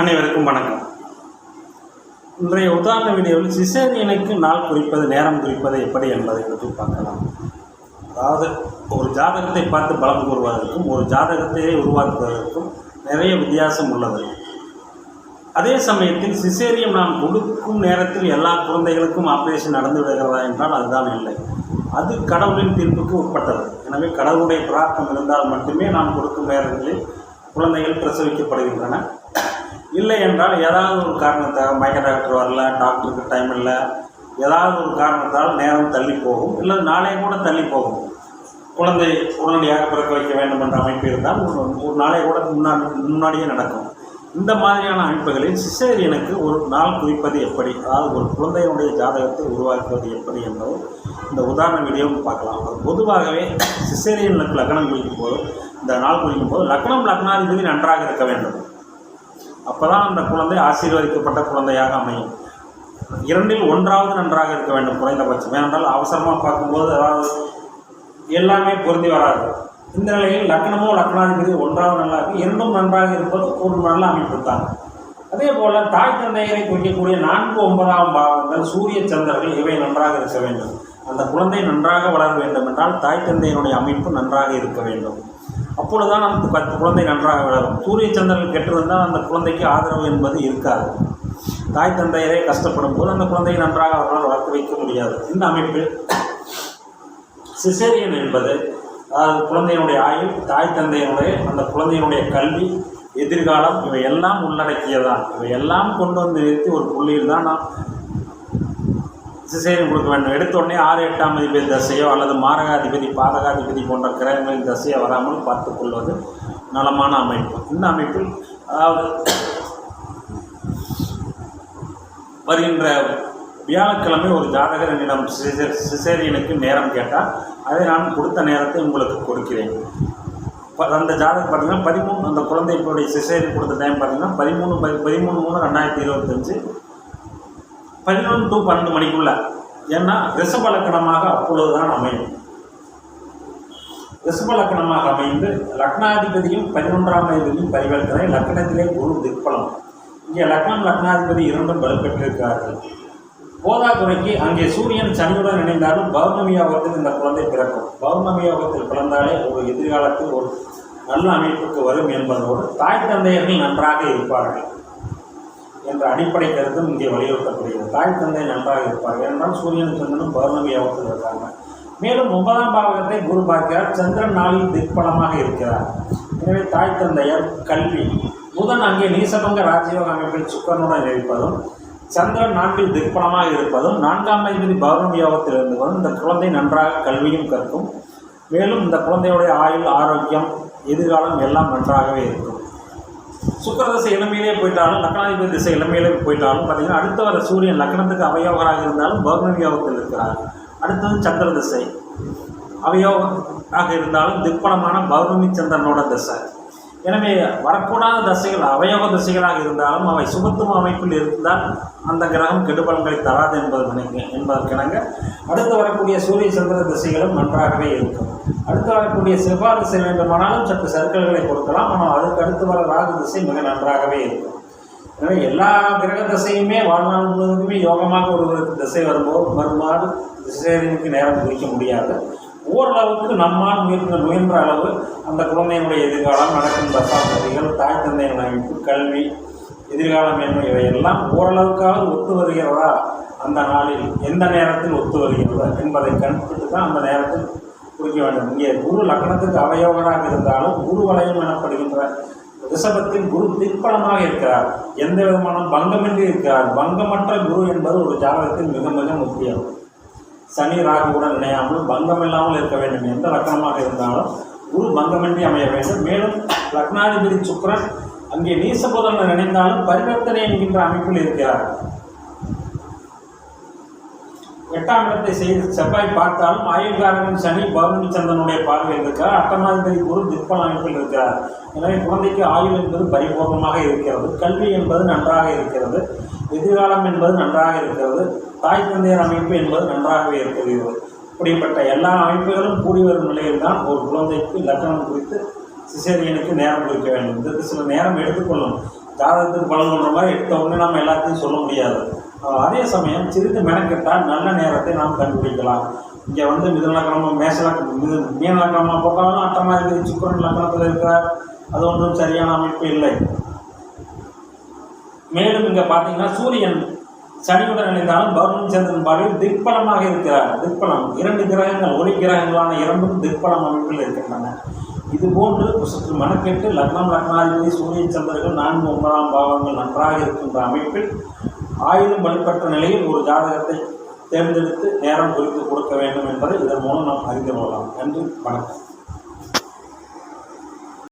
அனைவருக்கும் வணக்கம். இன்றைய உதாரண வீடியோவில் சிசேரியனுக்கு நாள் குறிப்பது நேரம் குறிப்பது எப்படி என்பதை பற்றி பார்க்கலாம். அதாவது ஒரு ஜாதகத்தை பார்த்து பலம் கூறுவதற்கும் ஒரு ஜாதகத்தையே உருவாக்குவதற்கும் நிறைய வித்தியாசம் உள்ளது. அதே சமயத்தில் சிசேரியம் நாம் கொடுக்கும் நேரத்தில் எல்லா குழந்தைகளுக்கும் ஆப்ரேஷன் நடந்து விடுகிறதா என்றால் அதுதான் இல்லை. அது கடவுளின் தீர்ப்புக்கு உட்பட்டது. எனவே கடவுளுடைய பிரார்த்தம் இருந்தால் மட்டுமே நாம் கொடுக்கும் நேரங்களில் குழந்தைகள் பிரசவிக்கப்படுகின்றன. இல்லை என்றால் ஏதாவது ஒரு காரணத்தால் மயக்க டாக்டர் வரல டாக்டருக்கு டைம் இல்லை ஏதாவது ஒரு காரணத்தால் நேரம் தள்ளி போகும் இல்லை நாளே கூட தள்ளி போகும். குழந்தை உடனடியாக பிறக்க வைக்க வேண்டும் என்ற அமைப்பு இருந்தால் ஒரு ஒரு நாளே கூட முன்னாடி முன்னாடியே நடக்கும். இந்த மாதிரியான அமைப்புகளில் சிசேரியனுக்கு ஒரு நாள் குறிப்பது எப்படி? அதாவது ஒரு குழந்தையினுடைய ஜாதகத்தை உருவாக்குவது எப்படி என்பதை இந்த உதாரண வீடியோவும் பார்க்கலாம். அது பொதுவாகவே சிசேரியனுக்கு லக்னம் குறிக்கும் போது இந்த நாள் குறிக்கும் போது லக்னம் லக்னாதிபதி நன்றாக இருக்க வேண்டும். அப்போ தான் அந்த குழந்தை ஆசீர்வதிக்கப்பட்ட குழந்தையாக அமையும். இரண்டில் ஒன்றாவது நன்றாக இருக்க வேண்டும் குறைந்தபட்சம். ஏனென்றால் அவசரமாக பார்க்கும்போது அதாவது எல்லாமே பொருந்தி வராது. இந்த நிலையில் லக்னமோ லக்னாதிபதி ஒன்றாவது நல்லா இருக்குது இரண்டும் நன்றாக இருப்பது ஒரு நல்ல அமைப்பு தான் அதே போல் தாய் தந்தையரை குறிக்கக்கூடிய நான்கு ஒன்பதாம் பாவங்கள் சூரிய சந்திரர்கள் இவை நன்றாக இருக்க வேண்டும். அந்த குழந்தை நன்றாக வளர வேண்டும் என்றால் தாய் தந்தையினுடைய அமைப்பு நன்றாக இருக்க வேண்டும். அப்பொழுதுதான் அந்த பத்து குழந்தை நன்றாக வளரும். சூரிய சந்திரன் கெட்டிருந்தால் அந்த குழந்தைக்கு ஆதரவு என்பது இருக்காது. தாய் தந்தையரே கஷ்டப்படும் போது அந்த குழந்தையை நன்றாக அவர்களால் வளர்த்து வைக்க முடியாது. இந்த அமைப்பில் சிசேரியன் என்பது அதாவது குழந்தையினுடைய ஆயுள் தாய் தந்தையினுடைய அந்த குழந்தையினுடைய கல்வி எதிர்காலம் இவை எல்லாம் உள்ளடக்கியதான் இவை எல்லாம் கொண்டு வந்து நிறுத்தி ஒரு புள்ளியில் தான் நாம் திசையன் கொடுக்க வேண்டும். எடுத்தோடனே ஆறு எட்டாம் அதிபதி தசையோ அல்லது மாரகாதிபதி பாதகாதிபதி போன்ற கிரகங்களின் தசையை வராமல் பார்த்துக்கொள்வது நலமான அமைப்பு. இந்த அமைப்பில் அதாவது வருகின்ற வியாழக்கிழமை ஒரு ஜாதகர் என்னிடம் சிசேரியனுக்கு நேரம் கேட்டால் அதை நான் கொடுத்த நேரத்தை உங்களுக்கு கொடுக்கிறேன். ப- அந்த ஜாதகம் பார்த்தீங்கன்னா பதிமூணு அந்த குழந்தைகளுடைய சிசேரியன் கொடுத்த டைம் பார்த்தீங்கன்னா பதிமூணு பதி பதிமூணு மூணு ரெண்டாயிரத்தி இருபத்தஞ்சு பதினொன்று டு பன்னெண்டு மணிக்குள்ள. ஏன்னா ரிசபலக்கணமாக அப்பொழுதுதான் அமையும். ரிசபலக்கணமாக அமைந்து லக்னாதிபதியும் பதினொன்றாம் அதிபதியும் பரிவர்த்தனை. லக்னத்திலே குரு திக்பலம். இங்கே லக்னம் லக்னாதிபதி இரண்டும் வலுப்பெற்றிருக்கிறார்கள். போதாக்குறைக்கு அங்கே சூரியன் சனியுடன் இணைந்தாலும் பௌர்ணமி யோகத்தில் இந்த குழந்தை பிறக்கும். பௌர்ணமி யோகத்தில் பிறந்தாலே ஒரு எதிர்காலத்தில் ஒரு நல்ல அமைப்புக்கு வரும் என்பதோடு தாய் தந்தையர்கள் நன்றாக இருப்பார்கள். என்ற அடிப்படை கருத்தும் இங்கே வலியுறுத்தப்படுகிறது தாய் தந்தை நன்றாக இருப்பார்கள் ஏனென்றால் சூரியன் சந்திரனும் பௌர்ணமி யோகத்தில் இருக்காங்க. மேலும் ஒன்பதாம் பாவகத்தை குரு பார்க்கிறார். சந்திரன் நாளில் திக்பலமாக இருக்கிறார். எனவே தாய் தந்தையர் கல்வி. புதன் அங்கே நீசபங்க ராஜயோக அமைப்பில் சுக்கரனுடன் இருப்பதும் சந்திரன் நாட்டில் திக்பலமாக இருப்பதும் நான்காம் அதிபதி பௌர்ணமி யோகத்தில் இருந்ததும் இந்த குழந்தை நன்றாக கல்வியும் கற்கும். மேலும் இந்த குழந்தையுடைய ஆயுள் ஆரோக்கியம் எதிர்காலம் எல்லாம் நன்றாகவே இருக்கும். சுக்கர திசை இளமையிலே போயிட்டாலும் லக்னாதிபதி திசை இளமையிலே போயிட்டாலும் பார்த்தீங்கன்னா அடுத்த வர சூரியன் லக்னத்துக்கு அவயோகராக இருந்தாலும் பௌர்ணமி யோகத்தில் இருக்கிறார். அடுத்தது சந்திர திசை அவயோகராக இருந்தாலும் திப்பணமான பௌர்ணமி சந்திரனோட திசை. எனவே வரக்கூடாத தசைகள் அவயோக திசைகளாக இருந்தாலும் அவை சுபத்துவ அமைப்பில் இருந்தால் அந்த கிரகம் கெடுபலன்களை தராது என்பது நினைக்க என்பதற்கிணங்க அடுத்து வரக்கூடிய சூரிய சந்திர திசைகளும் நன்றாகவே இருக்கும். அடுத்து வரக்கூடிய செவ்வாய் திசை வேண்டுமானாலும் சற்று சர்க்கல்களை கொடுக்கலாம். ஆனால் அதுக்கு அடுத்து வர ராகு திசை மிக நன்றாகவே இருக்கும். எனவே எல்லா கிரக திசையுமே வாழ்நாள் முழுவதுமே யோகமாக ஒருவருக்கு திசை வரும்போது மறுநாள் திசைக்கு நேரம் குறிக்க முடியாது. ஓரளவுக்கு நம்மால் முயன்ற முயன்ற அளவு அந்த குழந்தையினுடைய எதிர்காலம் நடக்கும் தசாபதிகள் தாய் தந்தையின் அமைப்பு கல்வி எதிர்காலம் என்ன இவையெல்லாம் ஓரளவுக்காவது ஒத்து வருகிறதா? அந்த நாளில் எந்த நேரத்தில் ஒத்து வருகிறதா? என்பதை கண்டுபிடித்து தான் அந்த நேரத்தில் குறிக்க வேண்டும். இங்கே குரு லக்னத்துக்கு அவயோகராக இருந்தாலும் குரு வலயம் எனப்படுகின்ற ரிஷபத்தில் குரு திற்பலமாக இருக்கிறார். எந்த விதமான பங்கமின்றி இருக்கிறார். பங்கமற்ற குரு என்பது ஒரு ஜாதகத்தில் மிக மிக முக்கியம். சனி ராகுவுடன் இணையாமல் பங்கம் இல்லாமல் இருக்க வேண்டும். எந்த லக்னமாக இருந்தாலும் குரு பங்கமின்றி அமைய வேண்டும். மேலும் லக்னாதிபதி சுக்கரன் அங்கே நீசபுதன் நினைந்தாலும் பரிவர்த்தனை என்கின்ற அமைப்பில் இருக்கிறார். எட்டாம் இடத்தை செய்து செவ்வாய் பார்த்தாலும் ஆயுள்காரகன் சனி பௌர்ணமி சந்திரனுடைய பார்வையில் இருக்கிறார் அட்டமாதிபதி குரு திற்பல் அமைப்பில் இருக்கிறார். எனவே குழந்தைக்கு ஆயுள் என்பது பரிபூர்ணமாக இருக்கிறது. கல்வி என்பது நன்றாக இருக்கிறது. எதிர்காலம் என்பது நன்றாக இருக்கிறது. தாய் தந்தையர் அமைப்பு என்பது நன்றாகவே இருக்கிறது. இப்படிப்பட்ட எல்லா அமைப்புகளும் கூடி வரும் நிலையில் தான் ஒரு குழந்தைக்கு லக்னம் குறித்து சிசேரியனுக்கு நேரம் குறிக்க வேண்டும். இதற்கு சில நேரம் எடுத்துக்கொள்ளும் ஜாதகத்துக்கு பலன் பண்ணுற மாதிரி எடுத்த உடனே நம்ம எல்லாத்தையும் சொல்ல முடியாது. அதே சமயம் சிறிது மெனக்கெட்டால் நல்ல நேரத்தை நாம் கண்டுபிடிக்கலாம். இங்கே வந்து மிதனக்கிழமை மேசலக்க மிது மீனக்கிழமை போட்டாலும் அட்டமாக இருக்குது. சுக்கரன் லக்கணத்தில் இருக்கிறார். அது ஒன்றும் சரியான அமைப்பு இல்லை. மேலும் இங்கே பார்த்தீங்கன்னா சூரியன் சனியுடன் இணைந்தாலும் பௌர்ணமி சந்திரன் பார்வையில் திக்பலமாக இருக்கிறார். திக்பலம் இரண்டு கிரகங்கள் ஒளி கிரகங்களான இரண்டும் திக்பலம் அமைப்பில் இருக்கின்றன. இது போன்று சற்று மனக்கெட்டு லக்னம் லக்னாதிபதி சூரிய சந்திரர்கள் நான்கு ஒன்பதாம் பாவங்கள் நன்றாக இருக்கின்ற அமைப்பில் ஆயுதம் வலுப்பெற்ற நிலையில் ஒரு ஜாதகத்தை தேர்ந்தெடுத்து நேரம் குறித்து கொடுக்க வேண்டும் என்பதை இதன் மூலம் நாம் அறிந்து கொள்ளலாம். நன்றி. வணக்கம்.